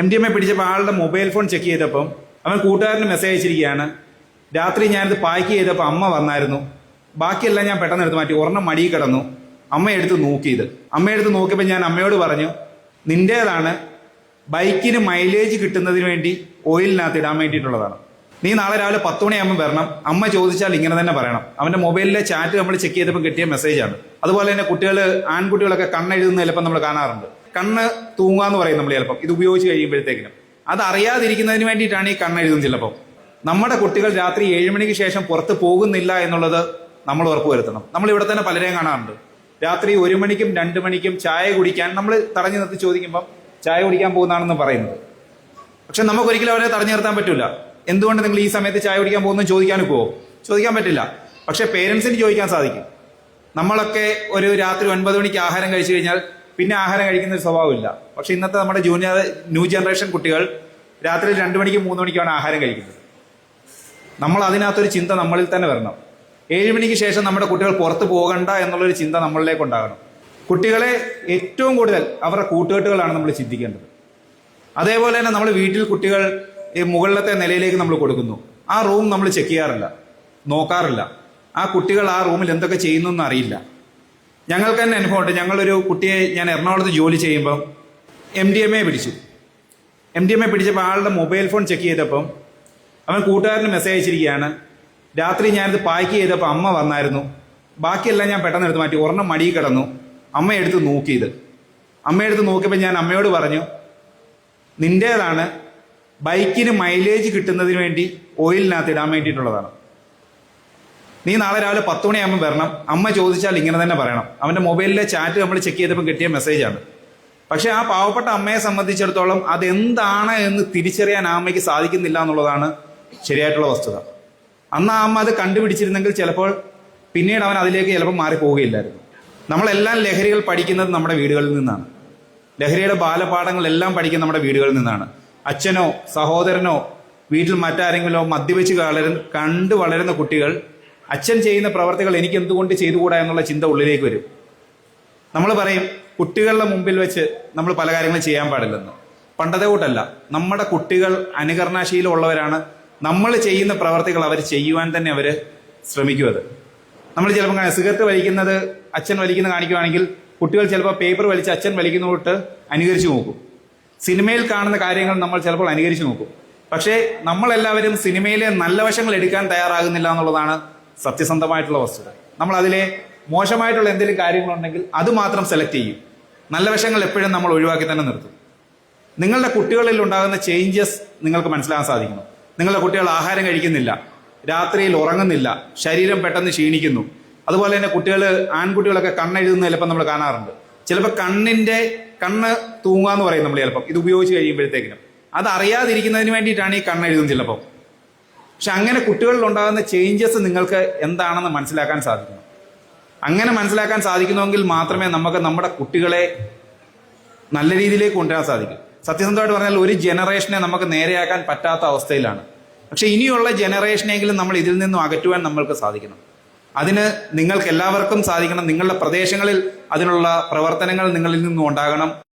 M D M A പിടിച്ചപ്പോൾ ആളുടെ mobile phone check ചെയ്തപ്പം അവൻ കൂട്ടുകാരന് മെസ്സേജ് അയച്ചിരിക്കുകയാണ്. രാത്രി ഞാനിത് പാക്ക് ചെയ്തപ്പോൾ അമ്മ വന്നായിരുന്നു. ബാക്കിയെല്ലാം ഞാൻ പെട്ടെന്ന് എടുത്ത് മാറ്റി. ഒരെണ്ണം മടിയിൽ കിടന്നു. അമ്മ എടുത്ത് നോക്കിയത് അമ്മ എടുത്ത് നോക്കിയപ്പോൾ ഞാൻ അമ്മയോട് പറഞ്ഞു നിന്റേതാണ് ബൈക്കിന് മൈലേജ് കിട്ടുന്നതിന് വേണ്ടി ഓയിലിനകത്ത് ഇടാൻ വേണ്ടിയിട്ടുള്ളതാണ്. നീ നാളെ രാവിലെ പത്ത് മണിയാകുമ്പോൾ വരണം. അമ്മ ചോദിച്ചാൽ ഇങ്ങനെ തന്നെ പറയണം. അവന്റെ മൊബൈലിലെ ചാറ്റ് നമ്മൾ ചെക്ക് ചെയ്തപ്പോൾ കിട്ടിയ മെസ്സേജാണ് അതുപോലെ തന്നെ കുട്ടികൾ ആൺകുട്ടികളൊക്കെ കണ്ണെഴുതുന്ന ചിലപ്പോൾ നമ്മൾ കാണാറുണ്ട്. കണ്ണ് തൂങ്ങുക എന്ന് പറയും നമ്മൾ ചിലപ്പം. ഇത് ഉപയോഗിച്ച് കഴിയുമ്പോഴത്തേക്കിനും. അത് അറിയാതിരിക്കുന്നതിന് വേണ്ടിയിട്ടാണ് ഈ കണ്ണെഴുതുന്നത് ചിലപ്പം. നമ്മുടെ കുട്ടികൾ രാത്രി ഏഴ് മണിക്ക് ശേഷം പുറത്ത് പോകുന്നില്ല എന്നുള്ളത് നമ്മൾ ഉറപ്പുവരുത്തണം. നമ്മൾ ഇവിടെ തന്നെ പലരെയും കാണാറുണ്ട്. രാത്രി ഒരു മണിക്കും രണ്ട് മണിക്കും ചായ കുടിക്കാൻ നമ്മൾ തടഞ്ഞു നിർത്തി ചോദിക്കുമ്പം ചായ കുടിക്കാൻ പോകുന്നതാണെന്ന് പറയുന്നത്. പക്ഷെ നമുക്കൊരിക്കലും അവരെ തടഞ്ഞു നിർത്താൻ പറ്റില്ല എന്തുകൊണ്ട് നിങ്ങൾ ഈ സമയത്ത് ചായ കുടിക്കാൻ പോകുന്നു ചോദിക്കാൻ പോവോ ചോദിക്കാൻ പറ്റില്ല. പക്ഷെ പേരൻസിന് ചോദിക്കാൻ സാധിക്കും. നമ്മളൊക്കെ ഒരു രാത്രി ഒൻപത് മണിക്ക് ആഹാരം കഴിച്ചു കഴിഞ്ഞാൽ പിന്നെ ആഹാരം കഴിക്കുന്ന ഒരു സ്വഭാവമില്ല. പക്ഷെ ഇന്നത്തെ നമ്മുടെ ജൂനിയർ ന്യൂ ജനറേഷൻ കുട്ടികൾ രാത്രി രണ്ട് മണിക്കും മൂന്ന് മണിക്കാണ് ആഹാരം കഴിക്കുന്നത്. നമ്മൾ അതിനകത്തൊരു ചിന്ത നമ്മളിൽ തന്നെ വരണം. ഏഴ് മണിക്ക് ശേഷം നമ്മുടെ കുട്ടികൾ പുറത്ത് പോകണ്ട എന്നുള്ളൊരു ചിന്ത നമ്മളിലേക്ക് ഉണ്ടാകണം. കുട്ടികളെ ഏറ്റവും കൂടുതൽ അവരുടെ കൂട്ടുകെട്ടുകളാണ് നമ്മൾ ചിന്തിക്കേണ്ടത്. അതേപോലെ തന്നെ നമ്മൾ വീട്ടിൽ കുട്ടികൾ മുകളിലത്തെ നിലയിലേക്ക് നമ്മൾ കൊടുക്കുന്നു. ആ റൂം നമ്മൾ ചെക്ക് ചെയ്യാറില്ല. നോക്കാറില്ല. ആ കുട്ടികൾ ആ റൂമിൽ എന്തൊക്കെ ചെയ്യുന്നു എന്ന് അറിയില്ല ഞങ്ങൾക്ക് തന്നെ അനുഭവമുണ്ട്. ഞങ്ങളൊരു കുട്ടിയെ ഞാൻ എറണാകുളത്ത് ജോലി ചെയ്യുമ്പം എം ഡി എം എ പിടിച്ചു. എം ഡി എം എ പിടിച്ചപ്പോൾ ആളുടെ മൊബൈൽ ഫോൺ ചെക്ക് ചെയ്തപ്പം അവൻ കൂട്ടുകാരന് മെസ്സേജ് അയച്ചിരിക്കുകയാണ്. രാത്രി ഞാനിത് പാക്ക് ചെയ്തപ്പോൾ അമ്മ വന്നായിരുന്നു. ബാക്കിയെല്ലാം ഞാൻ പെട്ടെന്ന് എടുത്ത് മാറ്റി. ഒരെണ്ണം മടിയിൽ കിടന്നു. അമ്മ എടുത്ത് നോക്കിയത്. അമ്മയെടുത്ത് നോക്കിയപ്പോൾ ഞാൻ അമ്മയോട് പറഞ്ഞു നിന്റേതാണ് ബൈക്കിന് മൈലേജ് കിട്ടുന്നതിന് വേണ്ടി ഓയിലിനകത്ത് ഇടാൻ വേണ്ടിയിട്ടുള്ളതാണ്. നീ നാളെ രാവിലെ പത്ത് മണിയാകുമ്പോൾ വരണം. അമ്മ ചോദിച്ചാൽ ഇങ്ങനെ തന്നെ പറയണം. അവന്റെ മൊബൈലിലെ ചാറ്റ് നമ്മൾ ചെക്ക് ചെയ്തപ്പോൾ കിട്ടിയ മെസ്സേജാണ് പക്ഷേ ആ പാവപ്പെട്ട അമ്മയെ സംബന്ധിച്ചിടത്തോളം അതെന്താണ് എന്ന് തിരിച്ചറിയാൻ ആ അമ്മയ്ക്ക് സാധിക്കുന്നില്ല എന്നുള്ളതാണ് ശരിയായിട്ടുള്ള വസ്തുത. അന്ന് ആ അമ്മ അത് കണ്ടുപിടിച്ചിരുന്നെങ്കിൽ ചിലപ്പോൾ പിന്നീട് അവൻ അതിലേക്ക് ചിലപ്പോൾ മാറിപ്പോവുകയില്ലായിരുന്നു നമ്മളെല്ലാം ലഹരികൾ പഠിക്കുന്നത് നമ്മുടെ വീടുകളിൽ നിന്നാണ്. ലഹരിയുടെ ബാലപാഠങ്ങളെല്ലാം പഠിക്കുന്നത് നമ്മുടെ വീടുകളിൽ നിന്നാണ്. അച്ഛനോ സഹോദരനോ വീട്ടിൽ മറ്റാരെങ്കിലോ മദ്യപിച്ച് വളരുന്ന കണ്ടു വളരുന്ന കുട്ടികൾ അച്ഛൻ ചെയ്യുന്ന പ്രവർത്തികൾ എനിക്ക് എന്തുകൊണ്ട് ചെയ്തുകൂടാ എന്നുള്ള ചിന്ത ഉള്ളിലേക്ക് വരും. നമ്മൾ പറയും കുട്ടികളുടെ മുമ്പിൽ വെച്ച് നമ്മൾ പല കാര്യങ്ങളും ചെയ്യാൻ പാടില്ലെന്ന്. പണ്ടത്തെ കൂട്ടല്ല. നമ്മുടെ കുട്ടികൾ അനുകരണാശീലമുള്ളവരാണ്. നമ്മൾ ചെയ്യുന്ന പ്രവർത്തികൾ അവർ ചെയ്യുവാൻ തന്നെ അവർ ശ്രമിക്കുമത് നമ്മൾ ചിലപ്പോൾ സിഗരറ്റ് വലിക്കുന്നത് അച്ഛൻ വലിക്കുന്ന കാണിക്കുവാണെങ്കിൽ കുട്ടികൾ ചിലപ്പോൾ പേപ്പർ വലിച്ച് അച്ഛൻ വലിക്കുന്ന തൊട്ട് അനുകരിച്ചു നോക്കും. സിനിമയിൽ കാണുന്ന കാര്യങ്ങൾ നമ്മൾ ചിലപ്പോൾ അനുകരിച്ചു നോക്കും. പക്ഷേ നമ്മളെല്ലാവരും സിനിമയിലെ നല്ല വശങ്ങൾ എടുക്കാൻ തയ്യാറാകുന്നില്ല എന്നുള്ളതാണ് സത്യസന്ധമായിട്ടുള്ള വസ്തുത. നമ്മൾ അതിലെ മോശമായിട്ടുള്ള എന്തെങ്കിലും കാര്യങ്ങളുണ്ടെങ്കിൽ അത് മാത്രം സെലക്ട് ചെയ്യും. നല്ല വശങ്ങൾ എപ്പോഴും നമ്മൾ ഒഴിവാക്കി തന്നെ നിർത്തും. നിങ്ങളുടെ കുട്ടികളിൽ ഉണ്ടാകുന്ന ചേഞ്ചസ് നിങ്ങൾക്ക് മനസ്സിലാക്കാൻ സാധിക്കുന്നു. നിങ്ങളുടെ കുട്ടികൾ ആഹാരം കഴിക്കുന്നില്ല രാത്രിയിൽ ഉറങ്ങുന്നില്ല ശരീരം പെട്ടെന്ന് ക്ഷീണിക്കുന്നു. അതുപോലെ തന്നെ കുട്ടികൾ ആൺകുട്ടികളൊക്കെ കണ്ണെഴുതുന്ന ചിലപ്പോൾ നമ്മൾ കാണാറുണ്ട്. ചിലപ്പോൾ കണ്ണിന്റെ കണ്ണ് തൂങ്ങാന്ന് പറയും നമ്മൾ ചിലപ്പം. ഇത് ഉപയോഗിച്ച് കഴിയുമ്പോഴത്തേക്കിനും. അത് അറിയാതിരിക്കുന്നതിന് വേണ്ടിയിട്ടാണ് ഈ കണ്ണെഴുതുന്നത് ചിലപ്പോൾ പക്ഷെ അങ്ങനെ കുട്ടികളിൽ ഉണ്ടാകുന്ന ചേഞ്ചസ് നിങ്ങൾക്ക് എന്താണെന്ന് മനസ്സിലാക്കാൻ സാധിക്കണം അങ്ങനെ മനസ്സിലാക്കാൻ സാധിക്കുന്നുവെങ്കിൽ മാത്രമേ നമുക്ക് നമ്മുടെ കുട്ടികളെ നല്ല രീതിയിലേക്ക് കൊണ്ടുവരാൻ സാധിക്കൂ. സത്യസന്ധമായിട്ട് പറഞ്ഞാൽ ഒരു ജനറേഷനെ നമുക്ക് നേരെയാക്കാൻ പറ്റാത്ത അവസ്ഥയിലാണ്. പക്ഷെ ഇനിയുള്ള ജനറേഷനെങ്കിലും നമ്മൾ ഇതിൽ നിന്നും അകറ്റുവാൻ നമ്മൾക്ക് സാധിക്കണം. അതിന് നിങ്ങൾക്ക് എല്ലാവർക്കും സാധിക്കണം. നിങ്ങളുടെ പ്രദേശങ്ങളിൽ അതിനുള്ള പ്രവർത്തനങ്ങൾ നിങ്ങളിൽ നിന്നും ഉണ്ടാകണം.